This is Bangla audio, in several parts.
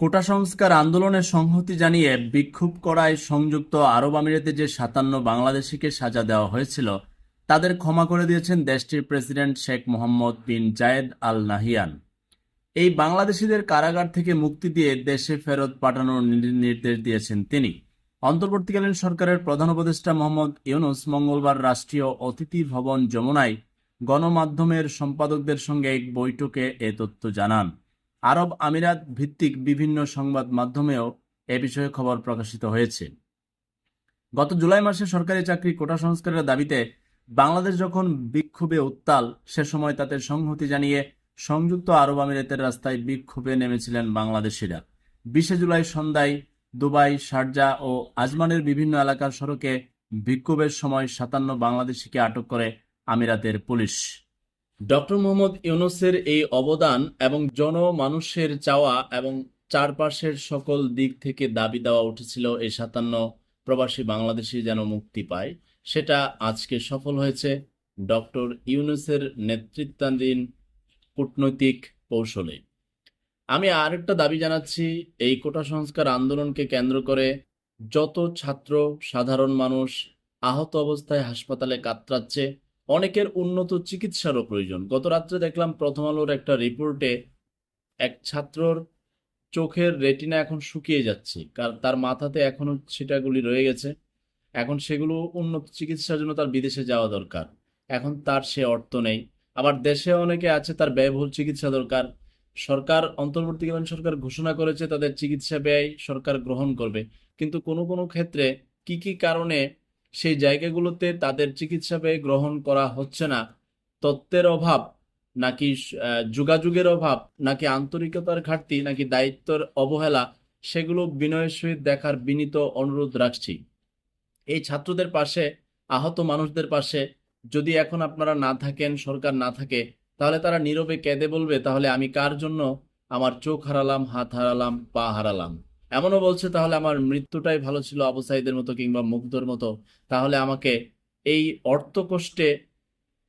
কোটা সংস্কার আন্দোলনের সংহতি জানিয়ে বিক্ষোভ করায় সংযুক্ত আরব আমিরাতে যে সাতান্ন বাংলাদেশিকে সাজা দেওয়া হয়েছিল, তাদের ক্ষমা করে দিয়েছেন দেশটির president Sheikh Mohammed bin Zayed Al Nahyan. এই বাংলাদেশিদের কারাগার থেকে মুক্তি দিয়ে দেশে ফেরত পাঠানোর নির্দেশ দিয়েছেন তিনি। অন্তর্বর্তীকালীন সরকারের প্রধান উপদেষ্টা মোহাম্মদ ইউনুস মঙ্গলবার রাষ্ট্রীয় অতিথি ভবন যমুনায় গণমাধ্যমের সম্পাদকদের সঙ্গে এক বৈঠকে এ তথ্য জানান। আরব আমিরাত ভিত্তিক বিভিন্ন সংবাদ মাধ্যমেও এ বিষয়ে খবর প্রকাশিত হয়েছে। গত জুলাই মাসে সরকারি চাকরি কোটা সংস্কারের দাবিতে বাংলাদেশ যখন বিক্ষোভে উত্তাল, সে সময় তাতে সংহতি জানিয়ে সংযুক্ত আরব আমিরাতের রাস্তায় বিক্ষোভে নেমেছিলেন বাংলাদেশিরা। বিশে জুলাই সন্ধ্যায় দুবাই, শারজা ও আজমানের বিভিন্ন এলাকার সড়কে বিক্ষোভের সময় সাতান্ন বাংলাদেশিকে আটক করে আমিরাতের পুলিশ। ডক্টর মোহাম্মদ ইউনুসের এই অবদান এবং জনমানুষের চাওয়া এবং চারপাশের সকল দিক থেকে দাবি দেওয়া উঠেছিল এই সাতান্ন প্রবাসী বাংলাদেশি যেন মুক্তি পায়। সেটা আজকে সফল হয়েছে ডক্টর ইউনুসের নেতৃত্বাধীন কূটনৈতিক কৌশলে। আমি আরেকটা দাবি জানাচ্ছি, এই কোটা সংস্কার আন্দোলনকে কেন্দ্র করে যত ছাত্র, সাধারণ মানুষ আহত অবস্থায় হাসপাতালে কাতরাচ্ছে অনেকের উন্নত চিকিৎসারও প্রয়োজন। গত রাত্রে দেখলাম প্রথম আলোর একটা রিপোর্টে এক ছাত্রর চোখের রেটিনা এখন শুকিয়ে যাচ্ছে। কারণ তার মাথাতে এখনও ছিটাগুলি রয়ে গেছে। এখন সেগুলো উন্নত চিকিৎসার জন্য তার বিদেশে যাওয়া দরকার। এখন তার সে অর্থ নেই। আবার দেশে অনেকে আছে, তার ব্যয়বহুল চিকিৎসা দরকার। সরকার, অন্তর্বর্তীকালীন সরকার ঘোষণা করেছে, তাদের চিকিৎসা ব্যয় সরকার গ্রহণ করবে। কিন্তু কোনো কোনো ক্ষেত্রে কি কি কারণে সেই জায়গাগুলোতে তাদের চিকিৎসা ব্যয় গ্রহণ করা হচ্ছে না। তত্ত্বের অভাব, নাকি যোগাযোগের অভাব, নাকি আন্তরিকতার ঘাটতি, নাকি দায়িত্বের অবহেলা, সেগুলো বিনয়ের সহিত দেখার বিনীত অনুরোধ রাখছি। এই ছাত্রদের পাশে, আহত মানুষদের পাশে যদি এখন আপনারা না থাকেন, সরকার না থাকে, তাহলে তারা নীরবে কেঁদে বলবে, তাহলে আমি কার জন্য আমার চোখ হারালাম, হাত হারালাম, পা হারালাম? এমনও বলছে, তাহলে আমার মৃত্যুটাই ভালো ছিল আবু সাইদের মতো কিংবা মুগ্ধর মতো। তাহলে আমাকে এই অর্থ কষ্টে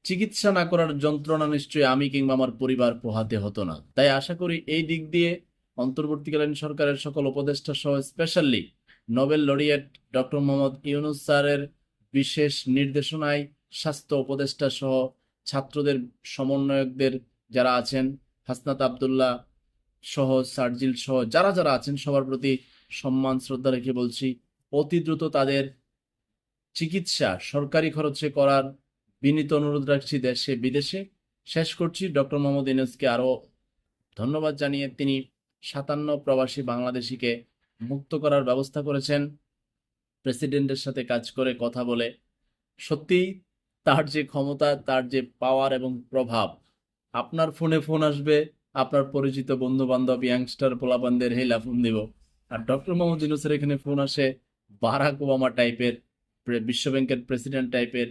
চিকিৎসা না করার যন্ত্রণা নিশ্চয়ই আমি কিংবা আমার পরিবার পোহাতে হতো না। তাই আশা করি এই দিক দিয়ে অন্তর্বর্তীকালীন সরকারের সকল উপদেষ্টা সহ specially Nobel laureate doctor Mohammad Yunus স্যারের বিশেষ নির্দেশনায় স্বাস্থ্য উপদেষ্টা সহ ছাত্রদের সমন্বয়কদের যারা আছেন, হাসনাত আবদুল্লাহ সহ, সার্জিল সহ, যারা যারা আছেন, সবার প্রতি সম্মান, শ্রদ্ধা রেখে বলছি, অতি দ্রুত তাদের চিকিৎসা সরকারি খরচে করার বিনীত অনুরোধ রাখছি দেশে, বিদেশে। শেষ করছি। ডক্টর মোহাম্মদ ইউনুসকে আরও ধন্যবাদ জানিয়ে তিনি সাতান্ন প্রবাসী বাংলাদেশিকে মুক্ত করার ব্যবস্থা করেছেন। প্রেসিডেন্টের সাথে কাজ করে কথা বলে সত্যিই তার যে ক্ষমতা, তার যে পাওয়ার এবং প্রভাব, আপনার ফোনে ফোন আসবে আপনার পরিচিত বন্ধু বান্ধব ইয়াংস্টার পোলাপানদের হেলা ফোন দিব। আর ডক্টর মোহাম্মদ ইউনুসের এখানে ফোন আসে বারাক ওবামা টাইপের বিশ্ব ব্যাংকের প্রেসিডেন্ট টাইপের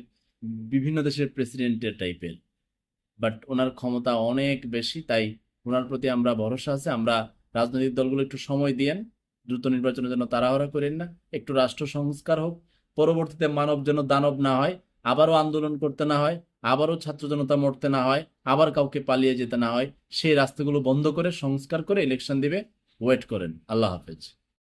বিভিন্ন দেশের প্রেসিডেন্টের টাইপের বাট ওনার ক্ষমতা অনেক বেশি, তাই ওনার প্রতি আমরা ভরসা আছে। আমরা রাজনৈতিক দলগুলো একটু সময় দিয়েন, দ্রুত নির্বাচনের জন্য তাড়াহুড়া করেন না। একটু রাষ্ট্র সংস্কার হোক, পরবর্তীতে মানব যেন দানব না হয়, আবারও আন্দোলন করতে না হয় আবারও ছাত্র জনতা মরতে না হয়, আবার কাউকে পালিয়ে যেতে না হয়, সেই রাস্তাগুলো বন্ধ করে, সংস্কার করে ইলেকশন দিবে ওয়েট করেন। আল্লাহ হাফেজ।